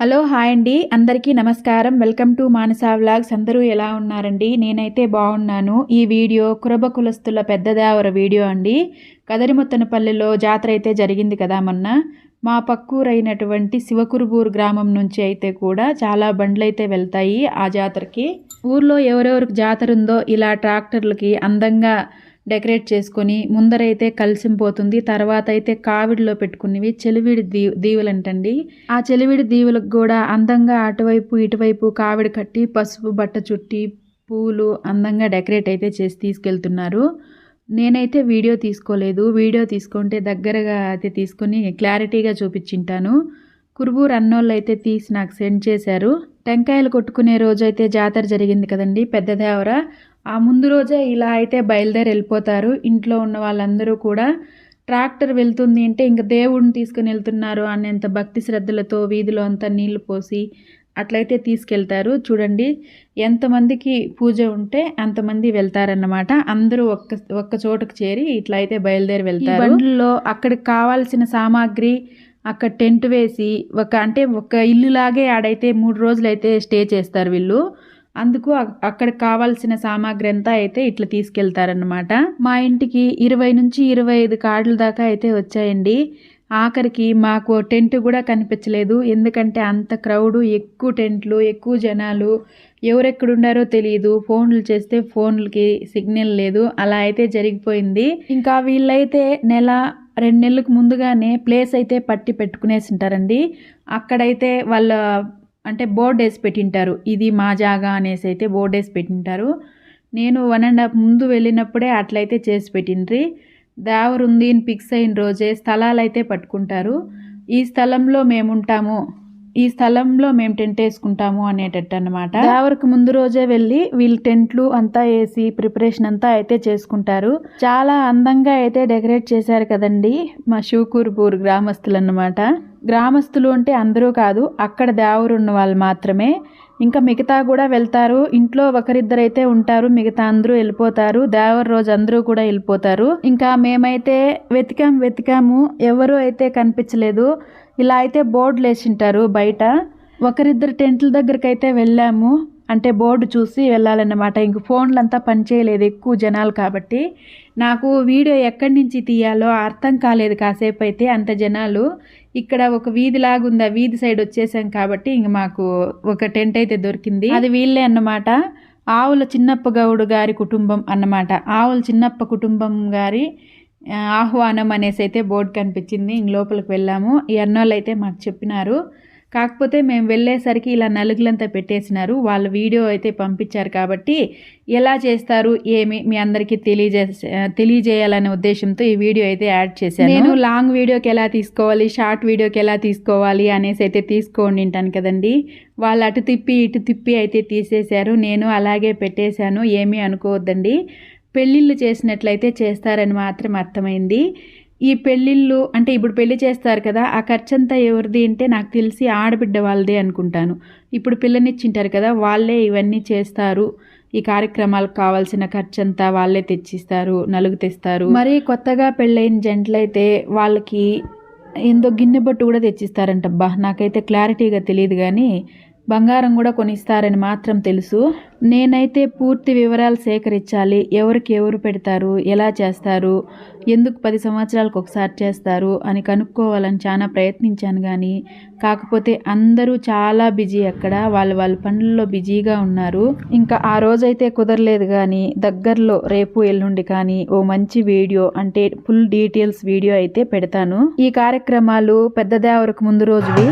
Hello hi అండి. అందరికీ నమస్కారం. Welcome to Manasa vlogs. అందరూ ఎలా ఉన్నారండి? నేనైతే బాగున్నాను. ఈ వీడియో కురబ కులస్తుల పెద్దదేవర వీడియో అండి. కదరిమొత్తనపల్లిలో జాతర అయితే జరిగింది కదా మొన్న. మా పక్కూరైనటువంటి శివకురుబూరు గ్రామం నుంచి అయితే కూడా చాలా బండ్లు అయితే వెళ్తాయి ఆ జాతరకి. ఊర్లో ఎవరెవరికి జాతర ఉందో ఇలా ట్రాక్టర్లకి అందంగా డెకరేట్ చేసుకొని ముందరైతే కలిసింపోతుంది తర్వాత అయితే కావిడిలో పెట్టుకునేవి చెలివిడి దీ దీవులంటండి. ఆ చెలివిడి దీవులకు కూడా అందంగా అటువైపు ఇటువైపు కావిడి కట్టి పసుపు బట్ట చుట్టి పూలు అందంగా డెకరేట్ అయితే చేసి తీసుకెళ్తున్నారు. నేనైతే వీడియో తీసుకోలేదు. వీడియో తీసుకుంటే దగ్గరగా అయితే తీసుకొని క్లారిటీగా చూపించింటాను. కురుబూరు అన్నోళ్ళు అయితే తీసి నాకు సెండ్ చేశారు. టెంకాయలు కొట్టుకునే రోజు అయితే జాతర జరిగింది కదండి పెద్ద దేవర. ఆ ముందు రోజే ఇలా అయితే బయలుదేరి వెళ్ళిపోతారు. ఇంట్లో ఉన్న వాళ్ళందరూ కూడా ట్రాక్టర్ వెళ్తుంది అంటే ఇంక దేవుడిని తీసుకుని వెళ్తున్నారు. అనేంత భక్తి శ్రద్ధలతో వీధిలో అంతా నీళ్ళు పోసి అట్లయితే తీసుకెళ్తారు. చూడండి ఎంతమందికి పూజ ఉంటే అంతమంది వెళ్తారన్నమాట. అందరూ ఒక్క ఒక్క చోటకు చేరి ఇట్లా అయితే బయలుదేరి వెళ్తారు. బండ్లలో అక్కడికి కావాల్సిన సామాగ్రి అక్కడ టెంట్ వేసి ఒక అంటే ఒక ఇల్లు లాగే ఆడైతే మూడు రోజులు అయితే స్టే చేస్తారు వీళ్ళు. అందుకు అక్కడ కావాల్సిన సామాగ్రి అంతా అయితే ఇట్లా తీసుకెళ్తారనమాట మా ఇంటికి ఇరవై నుంచి ఇరవై ఐదు కార్డుల దాకా అయితే వచ్చాయండి. ఆఖరికి మాకు టెంట్ కూడా కనిపించలేదు. ఎందుకంటే అంత క్రౌడు ఎక్కువ టెంట్లు ఎక్కువ జనాలు. ఎవరెక్కడున్నారో తెలియదు ఫోన్లు చేస్తే ఫోన్లకి సిగ్నల్ లేదు. అలా అయితే జరిగిపోయింది. ఇంకా వీళ్ళైతే నెల రెండు నెలలకు ముందుగానే ప్లేస్ అయితే పట్టి పెట్టుకునేసి ఉంటారండి. అక్కడైతే వాళ్ళ అంటే బోర్డు వేసి పెట్టింటారు. ఇది మా జాగా అనేసి అయితే బోర్డు వేసి పెట్టింటారు. నేను వన్ అండ్ హాఫ్ ముందు వెళ్ళినప్పుడే అట్లయితే చేసి పెట్టిండ్రి. దేవరు ఉంది అని ఫిక్స్ అయిన రోజే స్థలాలు అయితే పట్టుకుంటారు. ఈ స్థలంలో మేము ఉంటాము ఈ స్థలంలో మేము టెంట్ వేసుకుంటాము అనేటట్టు అనమాట దేవరికి ముందు రోజే వెళ్ళి వీళ్ళు టెంట్లు అంతా వేసి ప్రిపరేషన్ అంతా అయితే చేసుకుంటారు. చాలా అందంగా అయితే డెకరేట్ చేశారు కదండి మా షూకూర్పూర్ గ్రామస్తులు అన్నమాట గ్రామస్తులు అంటే అందరూ కాదు అక్కడ దేవరు ఉన్న వాళ్ళు మాత్రమే. ఇంకా మిగతా కూడా వెళ్తారు. ఇంట్లో ఒకరిద్దరైతే ఉంటారు మిగతా అందరూ వెళ్ళిపోతారు. దేవర రోజు అందరూ కూడా వెళ్ళిపోతారు. ఇంకా మేమైతే వెతికాం వెతికాము. ఎవరూ అయితే కనిపించలేదు. ఇలా అయితే బోర్డులు వేసింటారు బయట. ఒకరిద్దరు టెంట్ల దగ్గరికి అయితే వెళ్ళాము. అంటే బోర్డు చూసి వెళ్ళాలన్నమాట. ఇంక ఫోన్లు అంతా పనిచేయలేదు ఎక్కువ జనాలు కాబట్టి. నాకు వీడియో ఎక్కడి నుంచి తీయాలో అర్థం కాలేదు కాసేపు అయితే అంత జనాలు. ఇక్కడ ఒక వీధి లాగుంది. ఆ వీధి సైడ్ వచ్చేసాం కాబట్టి ఇంక మాకు ఒక టెంట్ అయితే దొరికింది. అది వీళ్ళే అన్నమాట. ఆవుల చిన్నప్ప గౌడు గారి కుటుంబం అన్నమాట. ఆవుల చిన్నప్ప కుటుంబం గారి ఆహ్వానం అనేసి అయితే బోర్డు కనిపించింది. ఇంక లోపలికి వెళ్ళాము. ఈ అన్నోళ్ళు అయితే మాకు చెప్పినారు. కాకపోతే మేము వెళ్ళేసరికి ఇలా నలుగులంతా పెట్టేసినారు. వాళ్ళ వీడియో అయితే పంపించారు కాబట్టి ఎలా చేస్తారు ఏమి మీ అందరికీ తెలియజే తెలియజేయాలనే ఉద్దేశంతో ఈ వీడియో అయితే యాడ్ చేశాను. నేను లాంగ్ వీడియోకి ఎలా తీసుకోవాలి షార్ట్ వీడియోకి ఎలా తీసుకోవాలి అనేసి అయితే తీసుకోండి ఉంటాను కదండి. వాళ్ళు అటు తిప్పి ఇటు తిప్పి అయితే తీసేశారు. నేను అలాగే పెట్టేశాను. ఏమీ అనుకోవద్దండి. పెళ్ళిళ్ళు చేసినట్లయితే చేస్తారని మాత్రం అర్థమైంది. ఈ పెళ్ళిళ్ళు అంటే ఇప్పుడు పెళ్ళి చేస్తారు కదా ఆ ఖర్చంతా ఎవరిది అంటే నాకు తెలిసి ఆడబిడ్డ వాళ్ళదే అనుకుంటాను. ఇప్పుడు పిల్లనిచ్చింటారు కదా వాళ్ళే ఇవన్నీ చేస్తారు. ఈ కార్యక్రమాలకు కావాల్సిన ఖర్చంతా వాళ్ళే తెచ్చిస్తారు నలుగు తెస్తారు. మరి కొత్తగా పెళ్ళైన జంటలైతే వాళ్ళకి ఏందో గిన్నె బొట్టు కూడా తెచ్చిస్తారంటబ్బా. నాకైతే క్లారిటీగా తెలియదు కానీ బంగారం కూడా కొనిస్తారని మాత్రం తెలుసు. నేనైతే పూర్తి వివరాలు సేకరించాలి. ఎవరికి ఎవరు పెడతారు? ఎలా చేస్తారు? ఎందుకు పది సంవత్సరాలకు ఒకసారి చేస్తారు? అని కనుక్కోవాలని చాలా ప్రయత్నించాను కానీ కాకపోతే అందరూ చాలా బిజీ అక్కడ. వాళ్ళు వాళ్ళ పనుల్లో బిజీగా ఉన్నారు. ఇంకా ఆ రోజైతే కుదరలేదు కానీ దగ్గరలో రేపు ఎల్లుండి కానీ ఓ మంచి వీడియో అంటే ఫుల్ డీటెయిల్స్ వీడియో అయితే పెడతాను. ఈ కార్యక్రమాలు పెద్ద దేవరకు ముందు రోజువి.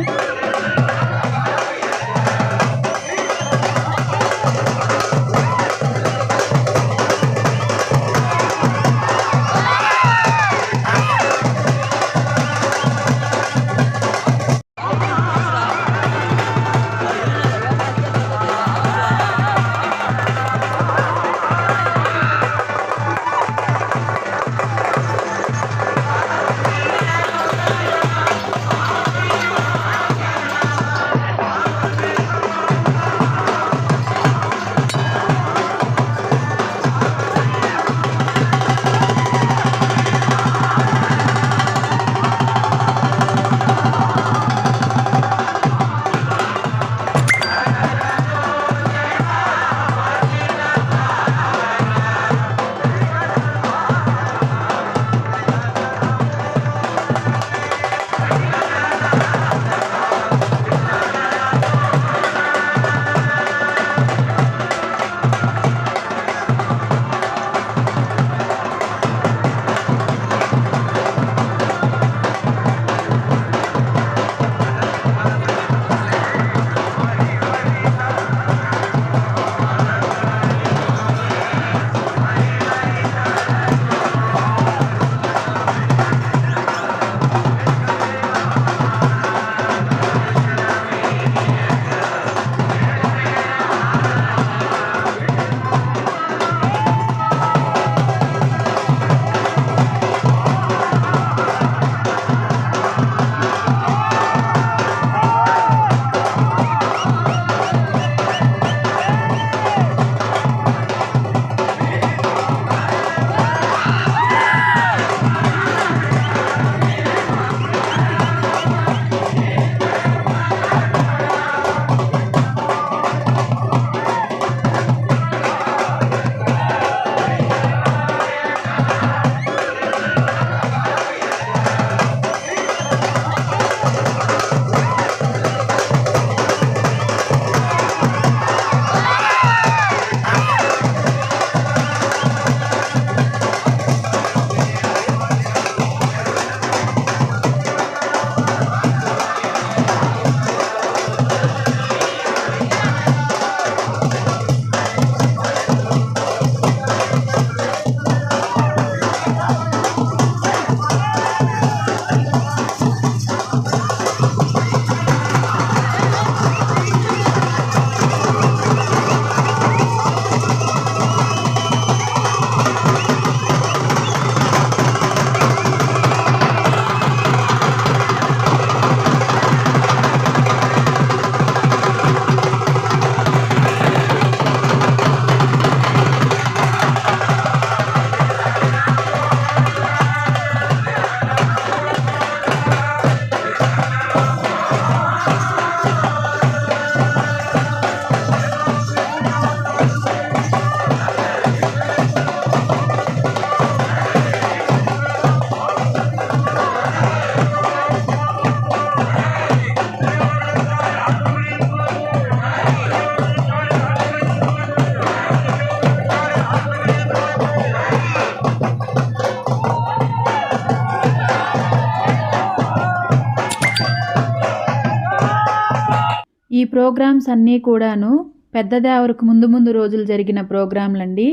ప్రోగ్రామ్స్ అన్నీ కూడాను పెద్ద దేవరకు ముందు ముందు రోజులు జరిగిన ప్రోగ్రాంలండి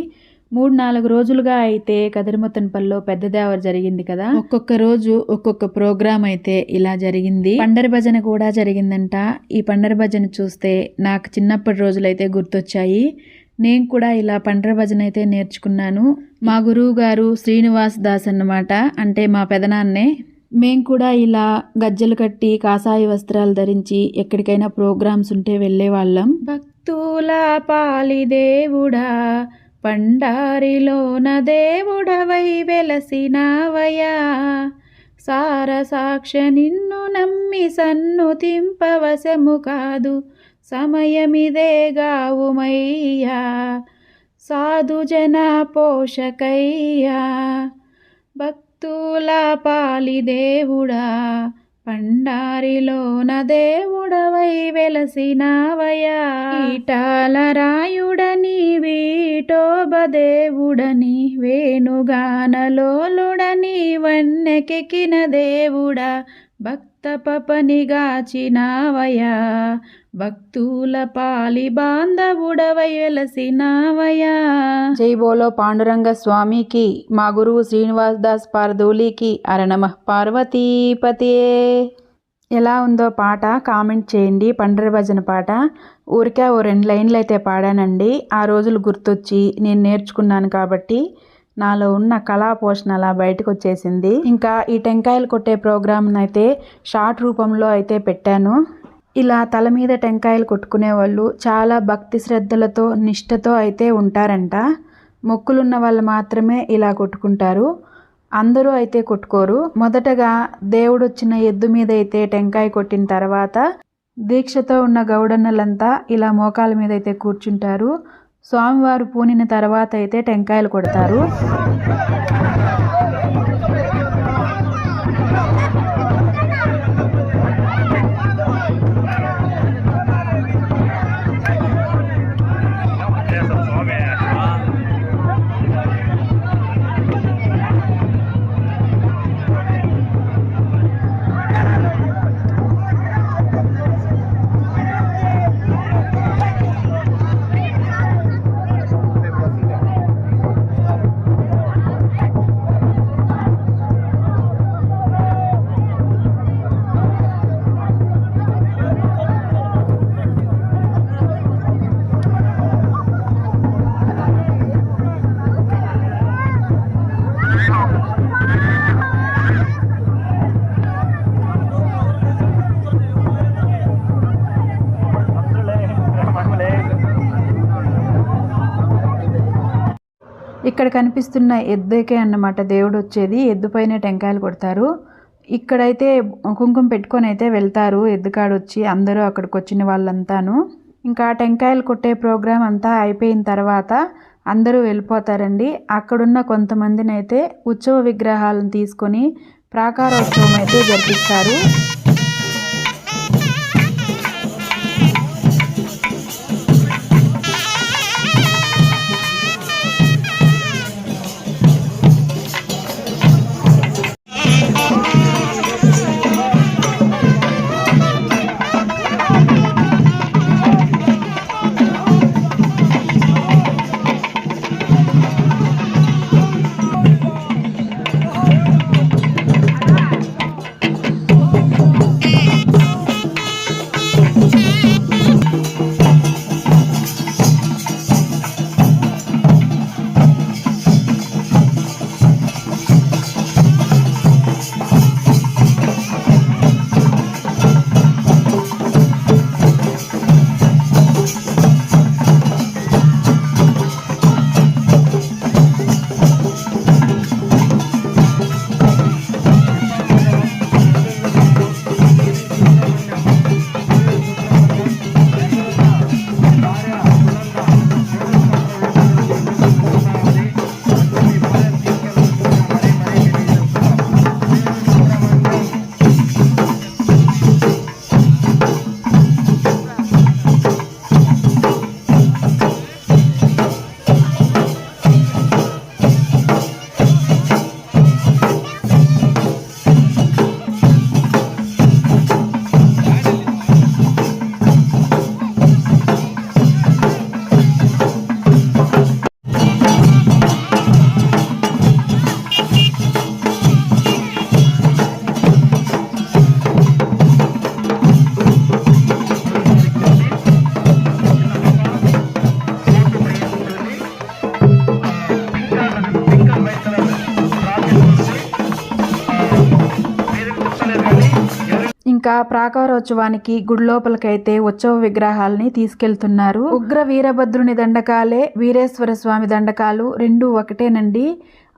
మూడు నాలుగు రోజులుగా అయితే కదిరిమొత్తనపల్లిలో పెద్ద దేవర జరిగింది కదా. ఒక్కొక్క రోజు ఒక్కొక్క ప్రోగ్రాం అయితే ఇలా జరిగింది. పండరి భజన కూడా జరిగిందంట. ఈ పండరి భజన చూస్తే నాకు చిన్నప్పటి రోజులైతే గుర్తొచ్చాయి. నేను కూడా ఇలా పండర భజన అయితే నేర్చుకున్నాను. మా గురువు గారు శ్రీనివాస్ దాస్ అన్నమాట. అంటే మా పెదనాన్నే మేం కూడా ఇలా గజ్జలు కట్టి కాషాయ వస్త్రాలు ధరించి ఎక్కడికైనా ప్రోగ్రామ్స్ ఉంటే వెళ్ళేవాళ్ళం భక్తుల పాలి దేవుడా పండారిలోన దేవుడవై వెలసినావయా సార సాక్ష నిన్ను నమ్మి సన్ను తింపవశము కాదు సమయమిదే గావుమయ్యా. సాధు జన పోషకయ్యా. భక్తుల పాలి దేవుడా పండారిలోన దేవుడవై వెలసినావయా ఈటాల రాయుడని వీటోబ దేవుడని వేణుగానలోలుడని వన్నెకెక్కిన దేవుడా భక్త పపనిగాచినావయా భక్తుల పాలి బాంధవుడవై వెలసినావయా జై బోలో పాండురంగ స్వామికి మా గురువు శ్రీనివాస్ దాస్ పారదూలికి అరణమ పార్వతీపతియే. ఎలా ఉందో పాట కామెంట్ చేయండి పండరి భజన పాట. ఊరికే ఓ రెండు లైన్లు అయితే పాడానండి. ఆ రోజులు గుర్తొచ్చి నేను నేర్చుకున్నాను కాబట్టి నాలో ఉన్న కళా పోషణ అలా బయటకు వచ్చేసింది. ఇంకా ఈ టెంకాయలు కొట్టే ప్రోగ్రామ్ అయితే షార్ట్ రూపంలో అయితే పెట్టాను. ఇలా తల మీద టెంకాయలు కొట్టుకునే వాళ్ళు చాలా భక్తి శ్రద్ధలతో నిష్టతో అయితే ఉంటారంట. మొక్కులున్న వాళ్ళు మాత్రమే ఇలా కొట్టుకుంటారు. అందరూ అయితే కొట్టుకోరు. మొదటగా దేవుడు వచ్చిన ఎద్దు మీద అయితే టెంకాయ కొట్టిన తర్వాత దీక్షతో ఉన్న గౌడన్నలంతా ఇలా మోకాల మీద అయితే కూర్చుంటారు. స్వామివారు పూనిన తర్వాత అయితే టెంకాయలు కొడతారు. ఇక్కడ కనిపిస్తున్న ఎద్దుకే అన్నమాట. దేవుడు వచ్చేది. ఎద్దు పైన టెంకాయలు కొడతారు. ఇక్కడైతే కుంకుమ పెట్టుకొని అయితే వెళ్తారు. ఎద్దుకాడు వచ్చి అందరూ అక్కడికి వచ్చిన వాళ్ళంతాను. ఇంకా టెంకాయలు కొట్టే ప్రోగ్రాం అంతా అయిపోయిన తర్వాత అందరూ వెళ్ళిపోతారండి. అక్కడున్న కొంతమందిని అయితే ఉత్సవ విగ్రహాలను తీసుకొని ప్రాకారోత్సవం అయితే జరిపిస్తారు. ఇంకా ప్రాకారోత్సవానికి గుడి లోపలికైతే ఉత్సవ విగ్రహాలని తీసుకెళ్తున్నారు. ఉగ్ర వీరభద్రుని దండకాలే వీరేశ్వర స్వామి దండకాలు రెండు ఒకటేనండి.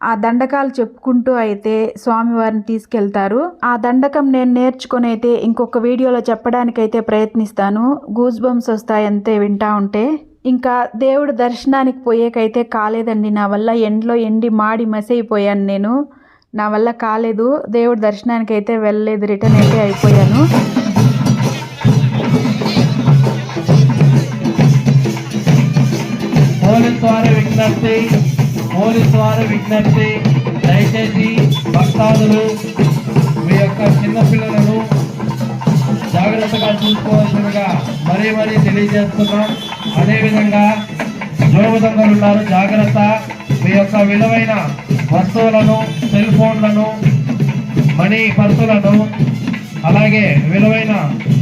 ఆ దండకాలు చెప్పుకుంటూ అయితే స్వామివారిని తీసుకెళ్తారు. ఆ దండకం నేను నేర్చుకొని అయితే ఇంకొక వీడియోలో చెప్పడానికైతే ప్రయత్నిస్తాను. గూజ్ బంప్స్ వస్తాయి అంతే వింటా ఉంటే. ఇంకా దేవుడు దర్శనానికి పోయేకైతే కాలేదండి. నా వల్ల ఎండలో ఎండి మాడి మసైపోయాను నేను. నా వల్ల కాలేదు. దేవుడి దర్శనానికి అయితే వెళ్ళలేదు. రిటర్న్ అయితే అయిపోయాను. విజ్ఞప్తి పోలీస్ వారి విజ్ఞప్తి. దయచేసి భక్తాదులు మీ యొక్క చిన్నపిల్లలను జాగ్రత్తగా చూసుకోవాల్సిందిగా మరీ మరీ తెలియజేస్తున్నాం. అదేవిధంగా జోగు దొంగలు ఉన్నారు. జాగ్రత్త. మీ యొక్క విలువైన వస్తువులను సెల్ ఫోన్లను మనీ పర్సులను అలాగే విలువైన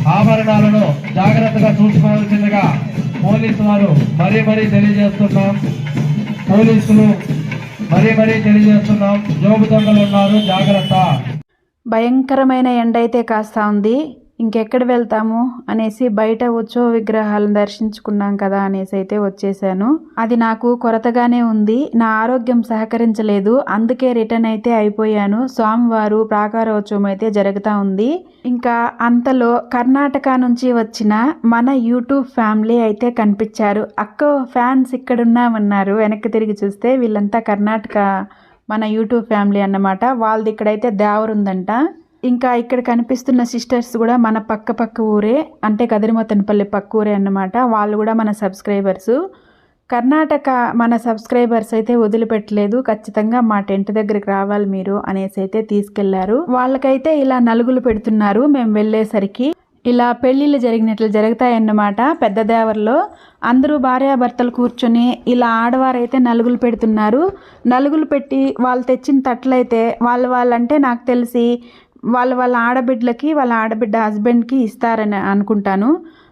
ఆభరణాలను జాగ్రత్తగా చూసుకోవాల్సిందిగా పోలీసు వారు మరీ మరీ తెలియజేస్తున్నాం. పోలీసులు మరీ మరీ తెలియజేస్తున్నాం. జోబు దొంగలు ఉన్నారు. జాగ్రత్త. భయంకరమైన ఎండ అయితే కాస్తా ఉంది. ఇంకెక్కడ వెళ్తాము అనేసి బయట ఉత్సవ విగ్రహాలను దర్శించుకున్నాం కదా అనేసి అయితే వచ్చేసాను. అది నాకు కొరతగానే ఉంది. నా ఆరోగ్యం సహకరించలేదు. అందుకే రిటర్న్ అయితే అయిపోయాను. స్వామివారు ప్రాకారోత్సవం అయితే జరుగుతూ ఉంది. ఇంకా అంతలో కర్ణాటక నుంచి వచ్చిన మన యూట్యూబ్ ఫ్యామిలీ అయితే కనిపించారు. అక్క ఫ్యాన్స్ ఇక్కడున్నామన్నారు. వెనక్కి తిరిగి చూస్తే వీళ్ళంతా కర్ణాటక మన యూట్యూబ్ ఫ్యామిలీ అన్నమాట. వాళ్ళది ఇక్కడైతే దేవరుందంట. ఇంకా ఇక్కడ కనిపిస్తున్న సిస్టర్స్ కూడా మన పక్క పక్క ఊరే అంటే కదిరిమతనపల్లి పక్క ఊరే అన్నమాట. వాళ్ళు కూడా మన సబ్స్క్రైబర్స్. కర్ణాటక మన సబ్స్క్రైబర్స్ అయితే వదిలిపెట్టలేదు. ఖచ్చితంగా మా టెంట్ దగ్గరికి రావాలి మీరు అనేసి అయితే తీసుకెళ్ళారు. వాళ్ళకైతే ఇలా నలుగులు పెడుతున్నారు. మేము వెళ్ళేసరికి ఇలా పెళ్ళిళ్ళు జరిగినట్లు జరుగుతాయన్నమాట పెద్ద దేవర్లో. అందరూ భార్యాభర్తలు కూర్చొని ఇలా ఆడవారైతే నలుగులు పెడుతున్నారు. నలుగులు పెట్టి వాళ్ళు తెచ్చిన తట్లయితే వాళ్ళు వాళ్ళంటే నాకు తెలిసి వాళ్ళ వాళ్ళ ఆడబిడ్డలకి వాళ్ళ ఆడబిడ్డ హస్బెండ్కి ఇస్తారని అనుకుంటాను.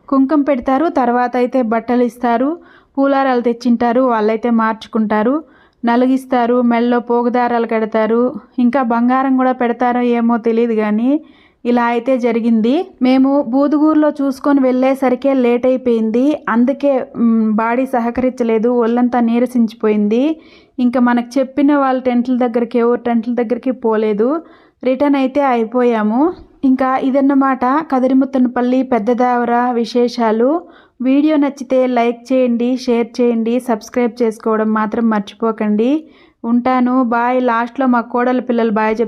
కుంకుమ పెడతారు తర్వాత అయితే బట్టలు ఇస్తారు పూలారాలు తెచ్చింటారు వాళ్ళైతే మార్చుకుంటారు నలుగిస్తారు మెళ్ళలో పోగుదారాలు కడతారు ఇంకా బంగారం కూడా పెడతారో ఏమో తెలియదు కానీ ఇలా అయితే జరిగింది. మేము బూదుగూరులో చూసుకొని వెళ్ళేసరికే లేట్ అయిపోయింది. అందుకే బాడీ సహకరించలేదు ఒళ్ళంతా నీరసించిపోయింది. ఇంకా మనకు చెప్పిన వాళ్ళ టెంట్ల దగ్గరికి ఎవరు టెంట్ల దగ్గరికి పోలేదు. రిటర్న్ అయితే అయిపోయాము. ఇంకా ఇదన్నమాట కదిరిముత్తనపల్లి పెద్దదావర విశేషాలు. వీడియో నచ్చితే లైక్ చేయండి షేర్ చేయండి సబ్స్క్రైబ్ చేసుకోవడం మాత్రం మర్చిపోకండి. ఉంటాను. బాయ్. లాస్ట్లో మా కోడల పిల్లలు బాయ్